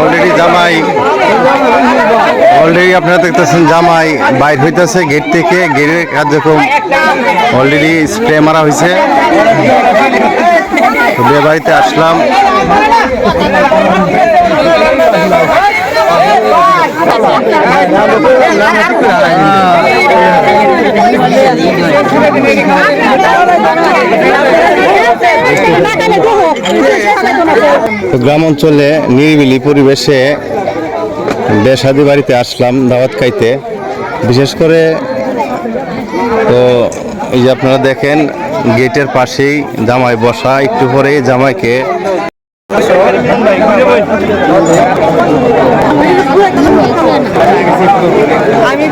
Already জামাই। Already আপনারা দেখতেছেন জামাই বাইর হইতেছে গেট থেকে। গেটের কার্যক্রম অলরেডি স্প্রে মারা হয়েছে বিয়ে বাড়িতে আসলাম। গ্রাম অঞ্চলে নিরিবিলি পরিবেশে বেশাদি বাড়িতে আসলাম দাওয়াত খাইতে। বিশেষ করে তো এই যে আপনারা দেখেন গেটের পাশেই জামাই বসা একটু পরেই জামাইকে আমি